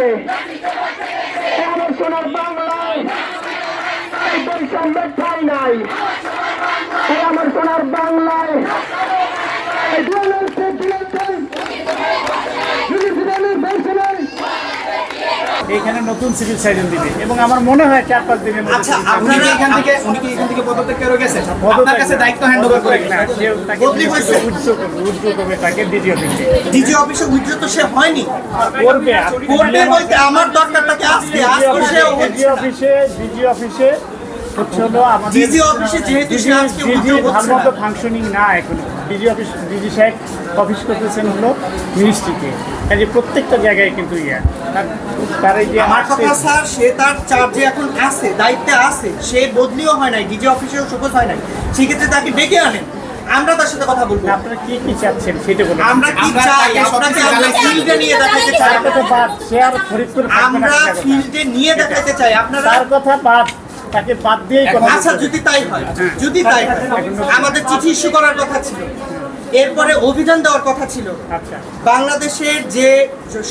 গেছে আমার সোনার বাংলায় বৈষম্যের ঠাই নাই। আমার সোনার বাংলায় এই দুয়ারের দিয়েছেন বৈষম্যের এইখানে নতুন সিভিল সার্জন দিবে। এবং আমার মনে হয় চার পাঁচ দিনের মধ্যে আচ্ছা আপনারা এখান থেকে উনি কি এখান থেকে পদত্যাগ করে আপনার কাছে দায়িত্ব হ্যান্ড ওভার করে। না, সেও তাকে উজ্জ্ব করবে, উজ্জ্ব করবে তাকে ডিজি অফিসে উইথড্র তো সে হয়নি। করবে করবে বলতে আমার দরকার তাকে আজকে? আজকে সে ডিজি অফিসে ডিজি অফিসে হচ্ছে হলো আমাদের ডিজি অফিসে যেহেতু সে আজকে ভালো না। ফাংশনিং না এখন। ডিজি অফিস ডিজি সাহেব অফিস করতেছেন হলো মিনিস্ট্রিতে কাজে প্রত্যেকটা জায়গায় কিন্তু ইয়া। তার- এই যে আমার কথা স্যার সে তার চার্জে এখন আছে দায়িত্বে আছে। সে বদলিও হয় নাই ডিজি অফিসেও শোকজ হয় নাই। সেক্ষেত্রে তাকে ডেকে আনেন। আমরা তার সাথে কথা বলব। আপনারা কি কি চাচ্ছেন সেটা বলুন। আমরা কি চাই? আপনাকে আমরা ফিল্ডে নিয়ে দেখাতে চাই। তার বাদ সে আর ফরিদপুর আমরা কথা। ফিল্ডে নিয়ে দেখাতে চাই। আপনারা তার কথা বাদ তাকে বাদ দিয়েই আচ্ছা যদি তাই হয় যদি তাই হয় আমাদের চিঠি ইস্যু করার কথা ছিল এরপরে অভিযান দেওয়ার কথা ছিল। আচ্ছা। বাংলাদেশের যে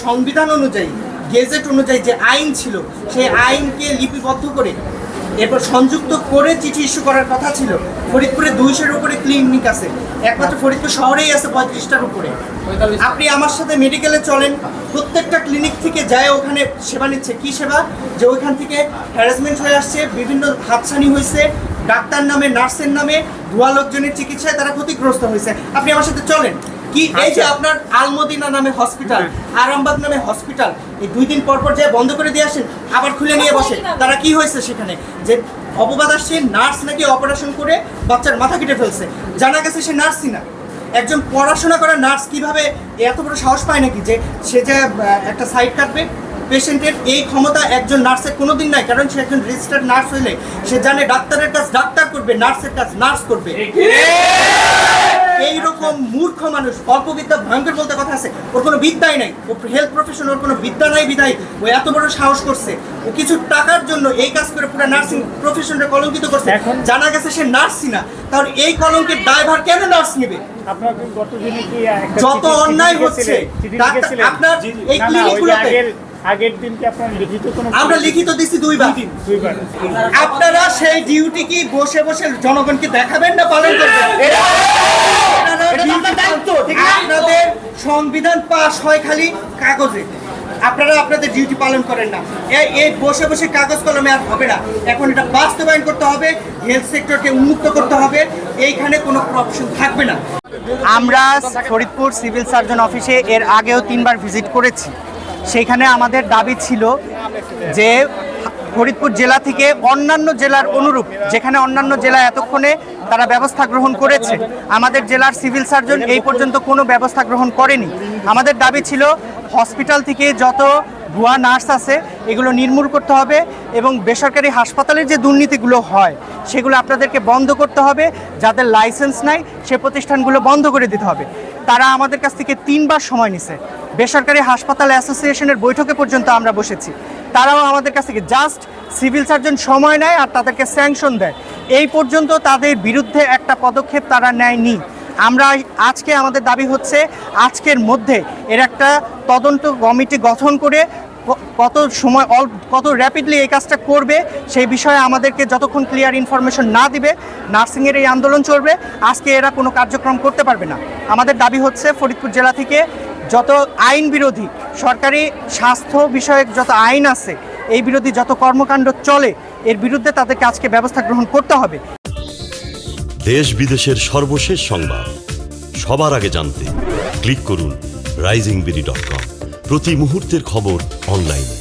সংবিধান অনুযায়ী গেজেট অনুযায়ী যে আইন ছিল সেই আইনকে লিপিবদ্ধ করে এরপর সংযুক্ত করে চিঠি ইস্যু করার কথা ছিল। ফরিদপুরে দুইশোর উপরে ক্লিনিক আছে। একমাত্র ফরিদপুর শহরেই আছে পঁয়ত্রিশটার উপরে। আপনি আমার সাথে মেডিকেলে চলেন। প্রত্যেকটা ক্লিনিক থেকে যায় ওখানে সেবা নিচ্ছে। কি সেবা? যে ওইখান থেকে হ্যারাসমেন্ট হয়ে আসছে বিভিন্ন হাতছানি হয়েছে ডাক্তার নামে নার্সের নামে ভুয়া লোকজনের চিকিৎসায় তারা ক্ষতিগ্রস্ত হয়েছে। আপনি আমার সাথে চলেন। কি? এই যে আপনার আলমদিনা নামে হসপিটাল আরামবাগ নামে হসপিটাল এই দুই দিন পর পর যে বন্ধ করে দিয়ে আসেন আবার খুলে নিয়ে বসে তারা কি হয়েছে সেখানে? যে অপবাদ আসছে নার্স নাকি অপারেশন করে বাচ্চার মাথা কেটে ফেলছে। জানা গেছে সে নার্সই না। একজন পড়াশোনা করা নার্স কীভাবে এত বড় সাহস পায় নাকি? যে সে যে একটা সাইড কাটবে পেশেন্টের এই ক্ষমতা একজন নার্সের কোনোদিন নাই কারণ সে একজন রেজিস্টার্ড নার্স হইলে সে জানে ডাক্তারের কাজ ডাক্তার করবে নার্সের কাজ নার্স করবে। মূর্খ মানুষ অল্প বিদ্যা ভয়ঙ্কর বলতে কথা আছে ওর কোনো বিদ্যাই নাই। ও হেলথ প্রফেশন ওর কোনো বিদ্যা নাই বিধায় ও এত বড় সাহস করছে। ও কিছু টাকার জন্য এই কাজ করে পুরো নার্সিং প্রফেশনটা কলঙ্কিত করছে। জানা গেছে সে নার্সই না। তাহলে এই কলঙ্কের ড্রাইভার কেন নার্স নেবে? যত অন্যায় হচ্ছে? আপনার এই ক্লিনিকগুলোতে- আগের আগের দিন কি আপনার লিখিত কোনো আমরা লিখিত দিছি দুইবার। দুইবার। আপনারা সেই ডিউটি কি বসে বসে জনগণকে দেখাবেন না পালন করবেন? আপনাদের সংবিধান পাস হয় খালি কাগজে। আপনারা আপনাদের ডিউটি পালন করেন না। এই এই বসে বসে কাগজ কলমে আর হবে না। এখন এটা বাস্তবায়ন করতে হবে হেলথ সেক্টরকে উন্মুক্ত করতে হবে এইখানে কোনো অপশন থাকবে না। আমরা ফরিদপুর সিভিল সার্জন অফিসে এর আগেও তিনবার ভিজিট করেছি। সেইখানে আমাদের দাবি ছিল যে ফরিদপুর জেলা থেকে অন্যান্য জেলার অনুরূপ যেখানে অন্যান্য জেলা এতক্ষণে তারা ব্যবস্থা গ্রহণ করেছে। আমাদের জেলার সিভিল সার্জন এই পর্যন্ত কোনো ব্যবস্থা গ্রহণ করেনি। আমাদের দাবি ছিল, হসপিটাল থেকে যত ভুয়া নার্স আছে, এগুলো নির্মূল করতে হবে এবং বেসরকারি হাসপাতালের যে দুর্নীতিগুলো হয়, সেগুলো আপনাদেরকে বন্ধ করতে হবে। যাদের লাইসেন্স নাই, সে প্রতিষ্ঠানগুলো বন্ধ করে দিতে হবে। তারা আমাদের কাছ থেকে তিনবার সময় নিছে। বেসরকারি হাসপাতাল অ্যাসোসিয়েশনের বৈঠকে পর্যন্ত আমরা বসেছি। তারাও আমাদের কাছ থেকে জাস্ট সিভিল সার্জন সময় নেয় আর তাদেরকে স্যাংশন দেয়। এই পর্যন্ত তাদের বিরুদ্ধে একটা পদক্ষেপ তারা নেয়নি। আমরা আজকে আমাদের দাবি হচ্ছে, আজকের মধ্যে এর একটা তদন্ত কমিটি গঠন করে কত সময় অল, কত র্যাপিডলি এই কাজটা করবে, সেই বিষয়ে আমাদেরকে যতক্ষণ ক্লিয়ার ইনফরমেশন না দিবে নার্সিংয়ের এই আন্দোলন চলবে, আজকে এরা কোনো কার্যক্রম করতে পারবে না। আমাদের দাবি হচ্ছে ফরিদপুর জেলা থেকে যত আইন বিরোধী, সরকারি স্বাস্থ্য বিষয়ক যত আইন আছে এই বিরোধী যত কর্মকাণ্ড চলে, এর বিরুদ্ধে তাদেরকে আজকে ব্যবস্থা গ্রহণ করতে হবে। দেশ বিদেশের সর্বশেষ সংবাদ। সবার আগে জানতে ক্লিক করুন রাইজিং বিডি ডট কম। প্রতি মুহূর্তের খবর অনলাইনে।